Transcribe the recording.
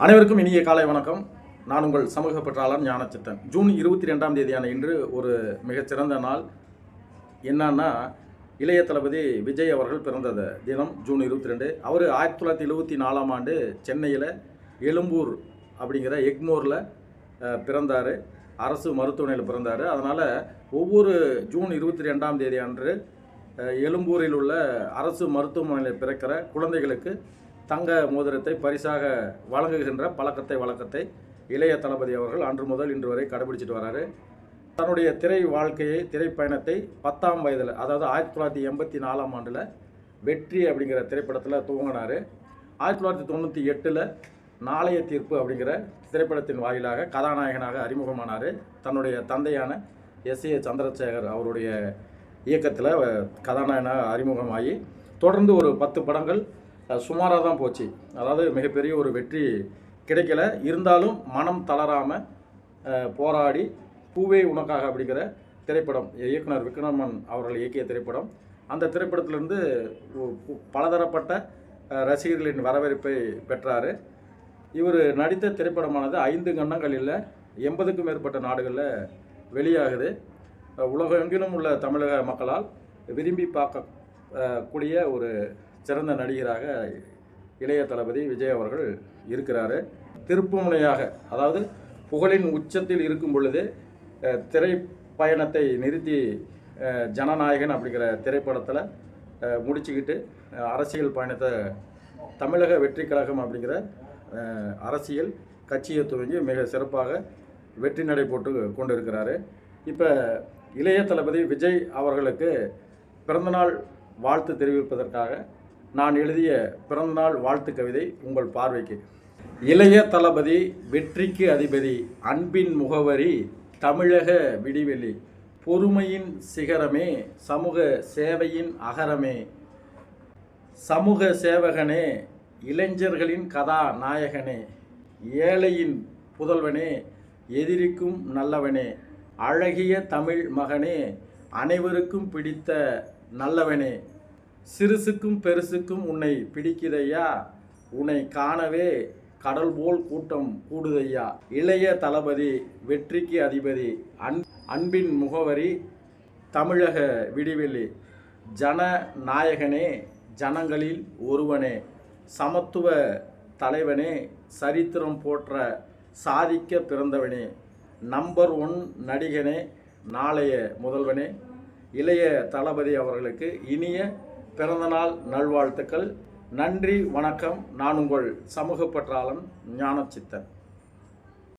அனைவருக்கும் இனிய காலை வணக்கம். நான் உங்கள் சமூக பற்றாளர் ஞானச்சித்தன். ஜூன் இருபத்தி ரெண்டாம் தேதியான இன்று ஒரு மிகச்சிறந்த நாள். என்னன்னா இளைய தளபதி விஜய் அவர்கள் பிறந்தது தினம் ஜூன் இருபத்தி ரெண்டு அவர் ஆயிரத்தி தொள்ளாயிரத்தி எழுபத்தி நாலாம் ஆண்டு சென்னையில் எழும்பூர் அப்படிங்கிற எக்மோரில் பிறந்தார். அரசு மருத்துவமனையில் பிறந்தார். அதனால் ஒவ்வொரு ஜூன் இருபத்தி ரெண்டாம் தேதி அன்று எழும்பூரில் உள்ள அரசு மருத்துவமனையில் பிறக்கிற குழந்தைகளுக்கு தங்க மோதிரத்தை பரிசாக வழங்குகின்ற பழக்கத்தை வழக்கத்தை இளைய தளபதி அவர்கள் அன்று முதல் இன்று வரை கடைபிடிச்சிட்டு வராரு. தன்னுடைய திரை வாழ்க்கையை திரைப்பயணத்தை பத்தாம் வயதில் அதாவது ஆயிரத்தி தொள்ளாயிரத்தி எண்பத்தி நாலாம் ஆண்டில் வெற்றி அப்படிங்கிற திரைப்படத்தில் துவங்கினார். ஆயிரத்தி தொள்ளாயிரத்தி தொண்ணூற்றி எட்டில் நாளைய தீர்ப்பு அப்படிங்கிற திரைப்படத்தின் வாயிலாக கதாநாயகனாக அறிமுகமானார். தன்னுடைய தந்தையான எஸ் ஏ சந்திரசேகர் அவருடைய இயக்கத்தில் கதாநாயகனாக அறிமுகமாகி தொடர்ந்து ஒரு பத்து படங்கள் சுமாராக தான் போச்சு. அதாவது மிகப்பெரிய ஒரு வெற்றி கிடைக்கல. இருந்தாலும் மனம் தளராமல் போராடி பூவே உனக்காக அப்படிங்கிற திரைப்படம் இயக்குனர் விக்ரமன் அவர்கள் இயக்கிய திரைப்படம். அந்த திரைப்படத்திலிருந்து பலதரப்பட்ட ரசிகர்களின் வரவேற்பை பெற்றார். இவர் நடித்த திரைப்படமானது ஐந்து கண்டங்களில் எண்பதுக்கும் மேற்பட்ட நாடுகளில் வெளியாகுது. உலகெங்கிலும் உள்ள தமிழக மக்களால் விரும்பி பார்க்க கூடிய ஒரு சிறந்த நடிகராக இளைய தளபதி விஜய் அவர்கள் இருக்கிறாரு. திருப்புமுனையாக அதாவது புகழின் உச்சத்தில் இருக்கும் பொழுது திரைப்பயணத்தை நிறுத்தி ஜனநாயகன் அப்படிங்கிற திரைப்படத்தில் முடிச்சுக்கிட்டு அரசியல் பயணத்தை தமிழக வெற்றி கழகம் அப்படிங்கிற அரசியல் கட்சியை துவங்கி மிக சிறப்பாக வெற்றி நடை போட்டு கொண்டிருக்கிறாரு. இப்போ இளைய தளபதி விஜய் அவர்களுக்கு பிறந்தநாள் வாழ்த்து தெரிவிப்பதற்காக நான் எழுதிய பிறந்தநாள் வாழ்த்து கவிதை உங்கள் பார்வைக்கு. இளைய தளபதி வெற்றிக்கு அதிபதி அன்பின் முகவரி தமிழக விடிவெளி பொறுமையின் சிகரமே சமூக சேவையின் அகரமே. சமூக சேவகனே இளைஞர்களின் கதாநாயகனே. ஏழையின் புதல்வனே எதிரிக்கும் நல்லவனே. அழகிய தமிழ் மகனே அனைவருக்கும் பிடித்த நல்லவனே. சிறுசுக்கும் பெருசுக்கும் உன்னை பிடிக்குதையா உன்னை காணவே கடல் போல் கூட்டம் கூடுதையா இளைய தளபதி வெற்றிக்கு அதிபதி அன் அன்பின் முகவரி தமிழக விடிவெளி ஜனநாயகனே ஜனங்களில் ஒருவனே சமத்துவ தலைவனே சரித்திரம் போற்ற சாதிக்க பிறந்தவனே நம்பர் ஒன் நடிகனே நாளைய முதல்வனே இளைய தளபதி அவர்களுக்கு இனிய பிறந்தநாள் நல்வாழ்த்துக்கள். நன்றி வணக்கம். நான் உங்கள் சமூக பற்றாளன் ஞானச்சித்தன்.